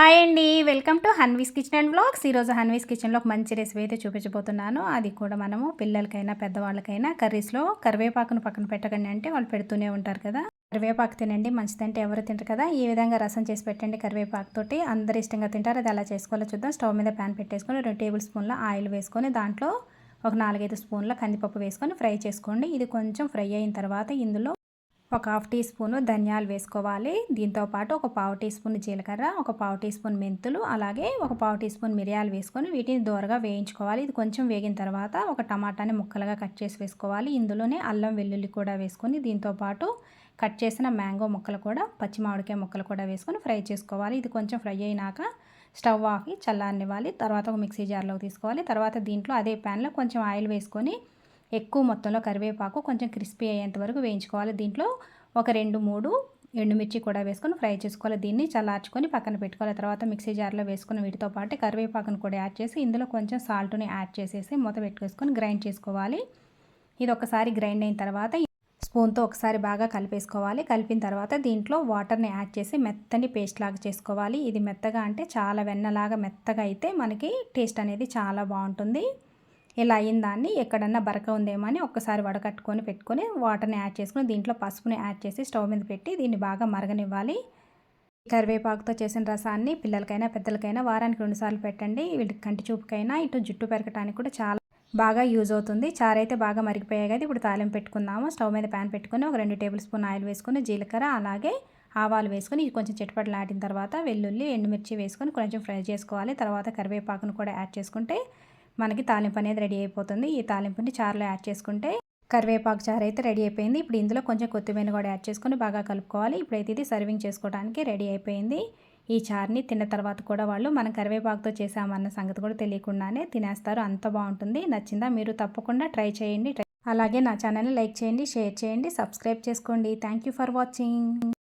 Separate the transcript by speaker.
Speaker 1: Hi అండి. Welcome to Hanvi's kitchen and blogs ఈరోజు హన్వీస్ కిచెన్లో ఒక మంచి రెసిపీ అయితే చూపించబోతున్నాను. అది కూడా మనము పిల్లలకైనా పెద్దవాళ్ళకైనా కర్రీస్లో కరివేపాకును పక్కన పెట్టకండి అంటే వాళ్ళు పెడుతూనే ఉంటారు కదా. కరివేపాకు తినండి మంచిదంటే ఎవరు తింటారు కదా. ఈ విధంగా రసం చేసి పెట్టండి కరివేపాకు తోటి. అందరు ఇష్టంగా తింటారు. అది ఎలా చేసుకోవాలో చూద్దాం. స్టవ్ మీద ప్యాన్ పెట్టేసుకొని రెండు టేబుల్ స్పూన్ల ఆయిల్ వేసుకొని దాంట్లో ఒక నాలుగైదు స్పూన్ల కందిపప్పు వేసుకొని ఫ్రై చేసుకోండి. ఇది కొంచెం ఫ్రై అయిన తర్వాత ఇందులో ఒక హాఫ్ టీ స్పూన్ ధనియాలు వేసుకోవాలి. దీంతో పాటు ఒక పావు టీ స్పూన్ జీలకర్ర ఒక పావు టీ స్పూన్ మెంతులు అలాగే ఒక పావు టీ స్పూన్ మిరియాలు వేసుకొని వీటిని దూరగా వేయించుకోవాలి. ఇది కొంచెం వేగిన తర్వాత ఒక టమాటాని ముక్కలుగా కట్ చేసి వేసుకోవాలి. ఇందులోనే అల్లం వెల్లుల్లి కూడా వేసుకొని దీంతో పాటు కట్ చేసిన మ్యాంగో ముక్కలు కూడా పచ్చి మామిడికాయ ముక్కలు కూడా వేసుకొని ఫ్రై చేసుకోవాలి. ఇది కొంచెం ఫ్రై అయినాక స్టవ్ ఆఫ్ చల్లారనివ్వాలి. తర్వాత ఒక మిక్సీ జార్లోకి తీసుకోవాలి. తర్వాత దీంట్లో అదే ప్యాన్లో కొంచెం ఆయిల్ వేసుకొని ఎక్కువ మొత్తంలో కరివేపాకు కొంచెం క్రిస్పీ అయ్యేంత వరకు వేయించుకోవాలి. దీంట్లో ఒక రెండు మూడు ఎండుమిర్చి కూడా వేసుకొని ఫ్రై చేసుకోవాలి. దీన్ని చల్లార్చుకొని పక్కన పెట్టుకోవాలి. తర్వాత మిక్సీ జార్లో వేసుకుని వీటితో పాటు కరివేపాకును కూడా యాడ్ చేసి ఇందులో కొంచెం సాల్ట్ని యాడ్ చేసేసి మూత పెట్టుకేసుకొని గ్రైండ్ చేసుకోవాలి. ఇది ఒకసారి గ్రైండ్ అయిన తర్వాత స్పూన్తో ఒకసారి బాగా కలిపేసుకోవాలి. కలిపిన తర్వాత దీంట్లో వాటర్ని యాడ్ చేసి మెత్తని పేస్ట్ లాగా చేసుకోవాలి. ఇది మెత్తగా అంటే చాలా వెన్నలాగా మెత్తగా అయితే మనకి టేస్ట్ అనేది చాలా బాగుంటుంది. ఇలా అయిన దాన్ని ఎక్కడన్నా బరక ఉందేమో అని ఒక్కసారి వడకట్టుకొని పెట్టుకొని వాటర్ని యాడ్ చేసుకుని దీంట్లో పసుపుని యాడ్ చేసి స్టవ్ మీద పెట్టి దీన్ని బాగా మరగనివ్వాలి. కరివేపాకుతో చేసిన రసాన్ని పిల్లలకైనా పెద్దలకైనా వారానికి రెండుసార్లు పెట్టండి. వీళ్ళకి కంటి చూపుకైనా ఇటు జుట్టు పెరగటానికి కూడా చాలా బాగా యూజ్ అవుతుంది. చారైతే బాగా మరిగిపోయాయి కదా ఇప్పుడు తాలింపు పెట్టుకుందాము. స్టవ్ మీద ప్యాన్ పెట్టుకుని ఒక రెండు టేబుల్ స్పూన్ ఆయిల్ వేసుకుని జీలకర్ర అలాగే ఆవాలు వేసుకొని ఇది కొంచెం చిటపట్లు ఆడిన తర్వాత వెల్లుల్లి ఎండుమిర్చి వేసుకొని కొంచెం ఫ్రై చేసుకోవాలి. తర్వాత కరివేపాకును కూడా యాడ్ చేసుకుంటే మనకి తాలింపు అనేది రెడీ అయిపోతుంది. ఈ తాలింపుని చారులో యాడ్ చేసుకుంటే కరివేపాకు చారు అయితే రెడీ అయిపోయింది. ఇప్పుడు ఇందులో కొంచెం కొత్తిమీర కూడా యాడ్ చేసుకొని బాగా కలుపుకోవాలి. ఇప్పుడైతే ఇది సర్వింగ్ చేసుకోవడానికి రెడీ అయిపోయింది. ఈ చార్ని తిన్న తర్వాత కూడా వాళ్ళు మనం కరివేపాకుతో చేసామన్న సంగతి కూడా తెలియకుండానే తినేస్తారు. అంత బాగుంటుంది. నచ్చిందా మీరు తప్పకుండా ట్రై చేయండి. అలాగే నా ఛానల్ని లైక్ చేయండి షేర్ చేయండి సబ్స్క్రైబ్ చేసుకోండి. Thank for watching.